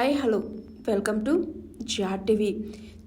Hi hello. Welcome to జార్ TV.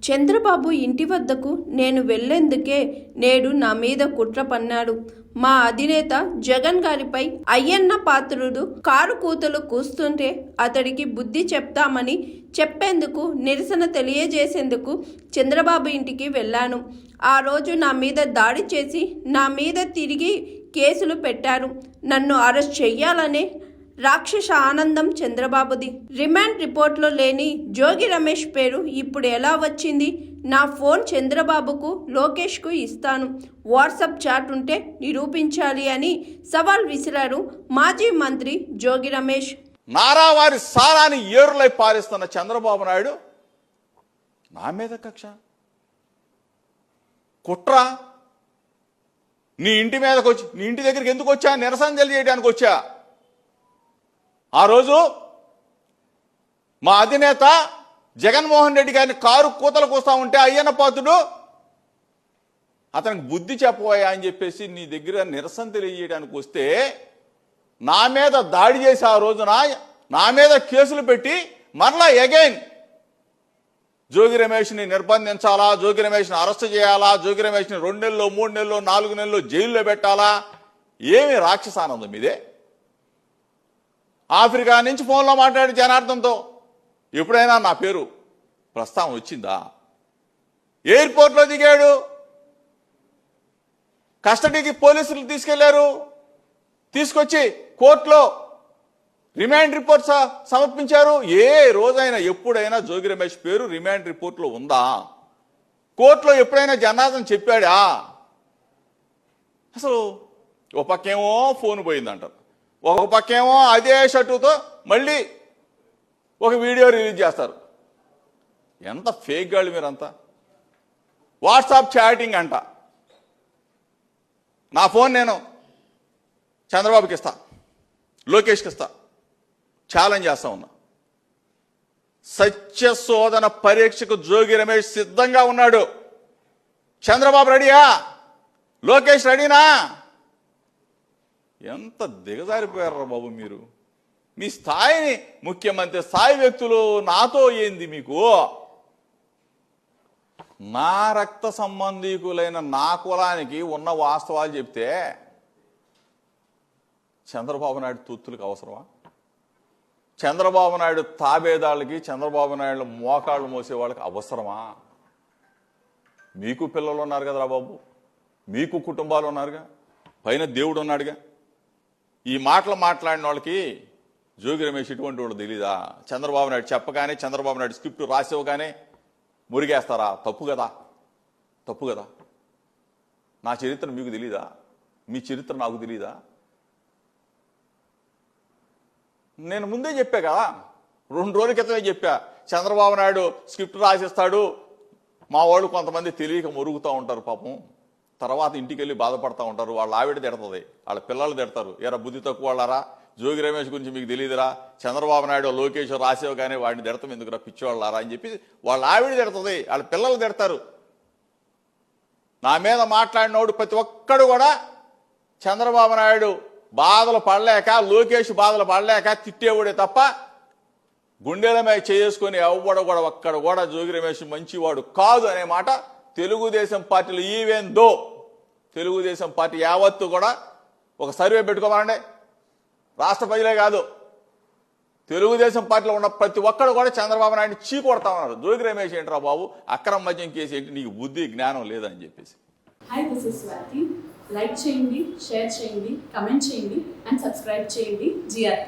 Chandrababu ఇంటి వద్దకు నేను వెళ్ళేందుకే నేడు నా మీద కుట్ర పన్నాడు. మా అధినేత జగన్ గారిపై అయ్యన్న పాత్రుడు కారు కూతలు కూస్తుంటే అతడికి బుద్ధి చెప్తామని చెప్పేందుకు నిరసన తెలియజేసేందుకు చంద్రబాబు ఇంటికి వెళ్ళాను. ఆ రోజు నా మీద దాడి చేసి నా మీద తిరిగి కేసులు పెట్టారు. నన్ను అరెస్ట్ చెయ్యాలనే రాక్షస ఆనందం చంద్రబాబుది. రిమాండ్ రిపోర్ట్లో లేని జోగి రమేష్ పేరు ఇప్పుడు ఎలా వచ్చింది? నా ఫోన్ చంద్రబాబుకు లోకేష్కు ఇస్తాను. వాట్సాప్ చాట్ ఉంటే నిరూపించాలి అని సవాల్ విసిరారు మాజీ మంత్రి జోగి రమేష్. నారావారి సారాన్ని ఏరులై పారిస్తున్న చంద్రబాబు నాయుడు నా మీద కక్ష? కుట్ర? నీ ఇంటి మీదకి వచ్చి నీ ఇంటి దగ్గరికి ఎందుకు వచ్చా నిరసన తెలియజేయడానికి వచ్చా? ఆ రోజు మా అధినేత జగన్మోహన్ రెడ్డి గారిని కారు కూతలు కూస్తా ఉంటే అయ్యన్న పాతుడు అతనికి బుద్ధి చెప్పబోయా అని చెప్పేసి నీ దగ్గర నిరసన తెలియజేయడానికి వస్తే నా మీద దాడి చేసి ఆ రోజున నా మీద కేసులు పెట్టి మరలా అగైన్ జోగి రమేష్ని నిర్బంధించాలా జోగి రమేష్ని అరెస్ట్ చేయాలా జోగి రమేష్ని రెండు నెలల్లో మూడు నెలలో నాలుగు నెలల్లో జైల్లో పెట్టాలా? ఏమి రాక్షసానందం ఇదే. ఆఫ్రికా నుంచి ఫోన్లో మాట్లాడి జనార్దంతో ఎప్పుడైనా నా పేరు ప్రస్తావన వచ్చిందా? ఎయిర్పోర్ట్లో దిగాడు. కస్టడీకి పోలీసులు తీసుకెళ్ళారు. తీసుకొచ్చి కోర్టులో రిమాండ్ రిపోర్ట్ సమర్పించారు. ఏ రోజైనా ఎప్పుడైనా జోగి రమేష్ పేరు రిమాండ్ రిపోర్ట్లో ఉందా? కోర్టులో ఎప్పుడైనా జనార్దన్ చెప్పాడా? అసలు ఒక పక్కేమో ఫోన్ పోయిందంటారు. ఒక పక్కేమో అదే షర్టుతో మళ్ళీ ఒక వీడియో రిలీజ్ చేస్తారు. ఎంత ఫేక్ గాళ్ళు మీరంతా. వాట్సాప్ చాటింగ్ అంట. నా ఫోన్ నేను చంద్రబాబుకి ఇస్తా. లోకేష్కి ఇస్తా. ఛాలెంజ్ చేస్తా ఉన్నా. సత్య శోధన పరీక్షకు జోగి రమేష్ సిద్ధంగా ఉన్నాడు. చంద్రబాబు రెడీయా? లోకేష్ రెడీనా? ఎంత దిగజారిపోయారా బాబు మీరు? మీ స్థాయిని ముఖ్యమంత్రి స్థాయి వ్యక్తులు నాతో ఏంది మీకు? నా రక్త సంబంధీకులైన నా కులానికి ఉన్న వాస్తవాలు చెప్తే చంద్రబాబు నాయుడు తూత్తులకు అవసరమా? చంద్రబాబు నాయుడు తాబేదాళ్ళకి చంద్రబాబు నాయుడు మోకాళ్ళు మోసే వాళ్ళకి అవసరమా? మీకు పిల్లలు ఉన్నారు కదరా బాబు. మీకు కుటుంబాలు ఉన్నారుగా. పైన దేవుడు ఉన్నాడుగా. ఈ మాటలు మాట్లాడిన వాళ్ళకి జోగి రమేష్ ఇటువంటి వాళ్ళు తెలీదా? చంద్రబాబు నాయుడు చెప్పగానే చంద్రబాబు నాయుడు స్క్రిప్ట్ రాసివ్వగానే మురిగేస్తారా? తప్పు కదా. తప్పు కదా. నా చరిత్ర మీకు తెలీదా? మీ చరిత్ర నాకు తెలీదా? నేను ముందే చెప్పా కదా. రెండు రోజుల క్రితమే చెప్పా. చంద్రబాబు నాయుడు స్క్రిప్ట్ రాసిస్తాడు. మా వాళ్ళు కొంతమంది తెలియక మురుగుతూ ఉంటారు పాపం. తర్వాత ఇంటికి వెళ్ళి బాధపడతా ఉంటారు. వాళ్ళ ఆవిడ తిడుతుంది. వాళ్ళ పిల్లలు తిడతారు. ఎరా బుద్ధి తక్కువ వాళ్ళారా? జోగి రమేష్ గురించి మీకు తెలియదురా చంద్రబాబు నాయుడు లోకేష్ రాసేవ్ కానీ వాడిని తిడతాం ఎందుకురా పిచ్చివాళ్ళారా అని చెప్పి వాళ్ళ ఆవిడ తిడుతుంది. వాళ్ళ పిల్లలు తిడతారు. నా మీద మాట్లాడినోడు ప్రతి ఒక్కడు కూడా చంద్రబాబు నాయుడు బాధలు పడలేక లోకేష్ బాధలు పడలేక తిట్టేవాడే తప్ప గుండెల మీద చేసుకొని ఎవ్వడు కూడా ఒక్కడ కూడా జోగి రమేష్ మంచివాడు కాదు అనే మాట తెలుగుదేశం పార్టీలో ఈవెన్ దో తెలుగుదేశం పార్టీ యావత్తు కూడా ఒక సర్వే పెట్టుకోవాలండి రాష్ట్ర ప్రజలే కాదు. తెలుగుదేశం పార్టీలో ఉన్న ప్రతి ఒక్కడు కూడా చంద్రబాబు నాయుడు చీ కొడతా ఉన్నారు. జోగి రమేష్ ఏంట్రా బాబు? అక్రమ మద్యం కేసు ఏంటి? నీకు బుద్ధి జ్ఞానం లేదని చెప్పేసి. Hi this is Swathi like చేయండి షేర్ చేయండి కమెంట్ చేయండి అండ్ సబ్స్క్రైబ్ చేయండి. జిఆర్